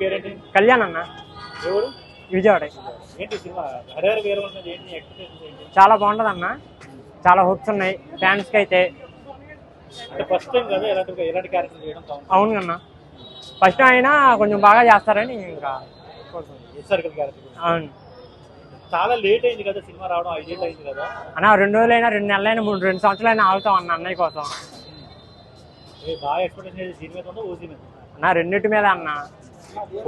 పేరేంటి? కళ్యాణ్ అన్న. ఎవరు? విజయవాడ. ఏంటి సినిమా? హరిహర వీరమల్ ఏంటి ఎక్స్పెక్టేషన్స్ ఏంటి చాలా బాగుంటది అన్న. చాలా హుక్స్ ఉన్నాయి. ఫ్యాన్స్కి అయితే. అంటే ఫస్ట్ టైం కదా ఎలాంటి ఎలాంటి క్యారెక్టర్ చేయడం అవును అన్న. ఫస్ట్ అయినా కొంచెం బాగా చేస్తారని ఇంకా. హిస్టారికల్ క్యారెక్టర్ అవును. చాలా లేట్ అయింది కదా సినిమా రావడం. ఐదేళ్ళు అయింది కదా. అన్న రెండు రోజులైనా రెండు నెలలైనా మూడు రెండు సంవత్సరాలైనా ఆగుతాం అన్న అన్నయ్య కోసం. బాగా ఎక్స్పెక్టేషన్ చేసి దీని మీద ఉందా ఓజీ మీద అన్న రెండింటి మీద అన్న.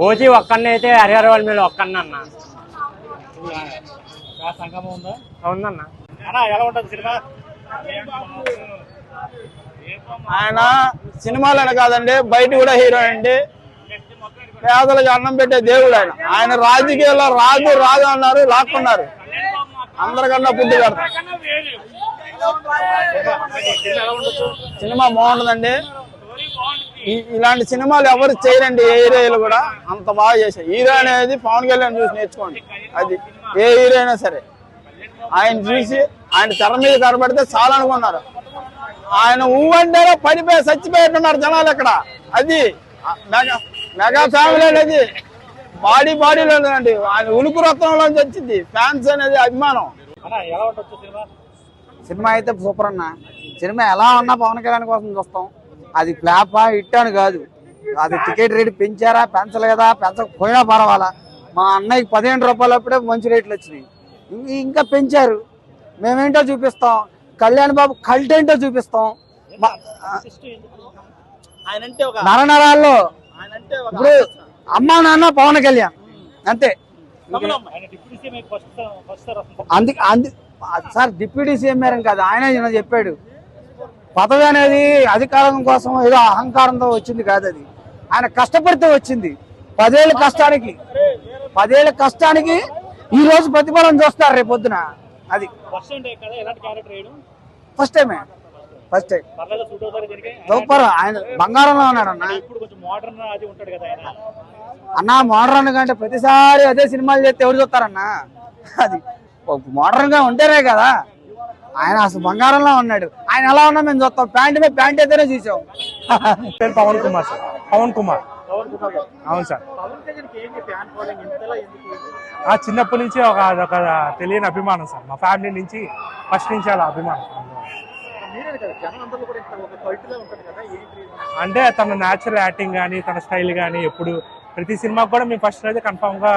ఓజీ ఒక్కడిని అయితే హరిహర వాళ్ళ మీద ఒక్కడిని అన్న ఇది ఆ సంగమం ఉందా? అవునన్న. అన్నా ఎలా ఉంటుంది సినిమా? ఆయన సినిమాలోనే కాదండి బయట కూడా హీరో అండి. పేదలకు అన్నం పెట్టే దేవుడు ఆయన. ఆయన రాజకీయాల్లో రాజు రాజు అన్నారు లాక్కున్నారు. అందరికన్నా పుట్టి పెడతారు సినిమా ఎలా ఉండొచ్చు సినిమా బాగుంటుందండి. ఇలాంటి సినిమాలు ఎవరు చేయరండి ఏ హీరోలు కూడా? అంత బాగా చేశారు. హీరో అనేది పవన్ కళ్యాణ్ చూసి నేర్చుకోండి. అది ఏ హీరో అయినా సరే. ఆయన చూసి ఆయన తెర మీద కనబడితే చాలా అనుకున్నారు. ఆయన ఊ అంటేనే పడిపోయి చచ్చిపోయిట్టున్నారు జనాలు ఇక్కడ అది మెగా మెగా ఫ్యామిలీ అనేది బాడీ బాడీలో అండి ఆయన ఉలుకు రత్నంలోంచి వచ్చింది. ఫ్యాన్స్ అనేది అభిమానం. అన్నా ఎలా ఉండొచ్చు సినిమా? సినిమా అయితే సూపర్ అన్న. సినిమా ఎలా ఉన్నా పవన్ కళ్యాణ్ కోసం చూస్తాం. అది ఫ్లాపా హిట్ అని కాదు. అది టికెట్ రేటు పెంచారా పెంచలేదా పెంచకపోయినా పర్వాలా. మా అన్నయ్యకి పదిహేను రూపాయలు అప్పుడే మంచి రేట్లు వచ్చినాయి. ఇంకా పెంచారు. మేమేంటో చూపిస్తాం. కళ్యాణ్ బాబు కల్ట్ ఏంటో చూపిస్తాం. నరనరాల్లో ఇప్పుడు అమ్మా నాన్న పవన్ కళ్యాణ్. అంతే. ఫస్ట్ సార్ డిప్యూటీ సీఎం మేరం కాదు. ఆయన చెప్పాడు. పదవి అనేది అధికారం కోసం ఏదో అహంకారంతో వచ్చింది కాదు అది. ఆయన కష్టపడితే వచ్చింది. పదేళ్ళ కష్టానికి పదేళ్ళ కష్టానికి ఈ రోజు ప్రతిఫలం చూస్తారు రేపు పొద్దున. అది. ఫస్ట్ టైమే ఫస్ట్ టైం సూపర్ ఆయన బంగారంలో ఉన్నాడు అన్న. అన్న మోడర్న్ కంటే ప్రతిసారి అదే సినిమాలు చేస్తే ఎవరు చూస్తారన్న? అది. మోడర్న్గా ఉంటేనే కదా. ఆయన అసలు బంగారంలో ఉన్నాడు. ఆయన ఎలా ఉన్నా మేము చూస్తాం. ప్యాంట్ మీద ప్యాంట్ అయితేనే చూసాం. పేరు పవన్ కుమార్ సార్. పవన్ కుమార్. అవును సార్. పవన్ కళ్యాణ్కి ఏంటి ఫ్యాన్ ఫాలోయింగ్ ఇంతలా ఎందుకు ఆ చిన్నప్పటి నుంచి ఒక అదొక తెలియని అభిమానం సార్. మా ఫ్యామిలీ నుంచి ఫస్ట్ నుంచి అలా అభిమానం. మీరే కదా? జనం అందరూ కూడా ఇంత ఒక cult లా ఉంటుంది కదా ఏంటి? అంటే తన న్యాచురల్ యాక్టింగ్ కానీ తన స్టైల్ కానీ ఎప్పుడు ప్రతి సినిమాకి కూడా మేము ఫస్ట్ అయితే కన్ఫామ్గా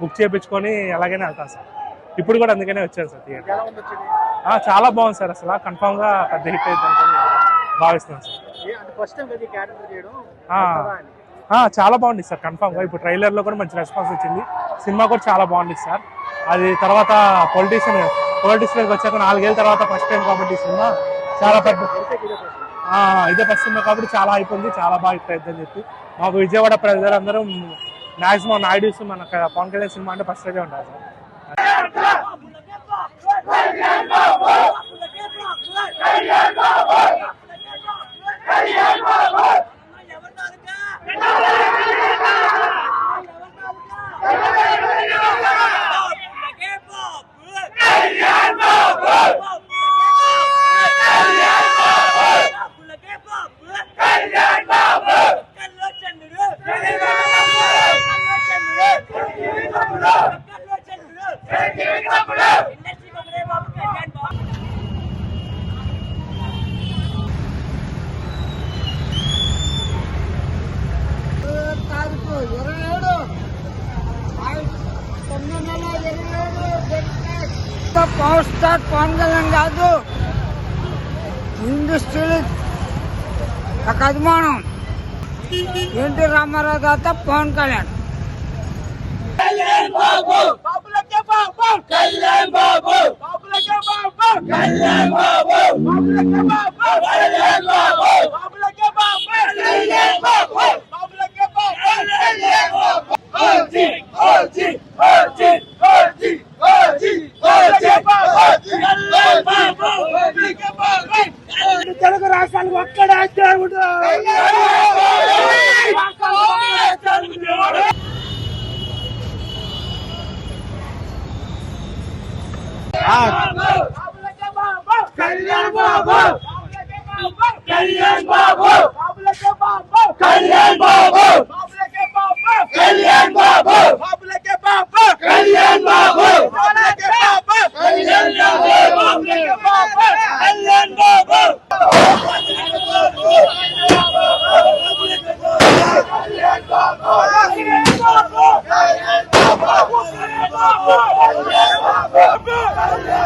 బుక్ చేయించుకొని అలాగనే వెళ్తాం సార్. ఇప్పుడు కూడా అందుకనే వచ్చాను సార్ థియేటర్? చాలా బాగుంది సార్ అసలు. కన్ఫామ్గా పెద్ద హిట్ అయితే భావిస్తున్నాను సార్. చాలా బాగుంది సార్ కన్ఫామ్గా. ఇప్పుడు ట్రైలర్లో కూడా మంచి రెస్పాన్స్ వచ్చింది. సినిమా కూడా చాలా బాగుంది సార్. అది తర్వాత పొలిటీషియన్ పొలిటీషియన్ వచ్చాక నాలుగేళ్ళ తర్వాత ఫస్ట్ టైం కాబట్టి సినిమా చాలా పెద్ద ఇదే ఫస్ట్ సినిమా కాబట్టి చాలా అయిపోయింది చాలా బాగా హిట్ అయిందని చెప్పి. మాకు విజయవాడ ప్రజలందరూ మాక్సిమం నాయుడుస్ మన పవన్ కళ్యాణ్ సినిమా అంటే ఫస్ట్ అయితే ఉంటారు sir. Power star Pawan Kalyan కాదు ఇండస్ట్రీ ఒక అభిమానం ఎన్టీ రామారావు తర్వాత పవన్ కళ్యాణ్. తెలుగు రాష్ట్రానికి ఒక్కడే దేవుడు కళ్యాణ్ బాబు కళ్యాణ్ బాబు కళ్యాణ్ బాబు కళ్యాణ్ బాబు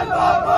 కళ్యాణ్ బాబు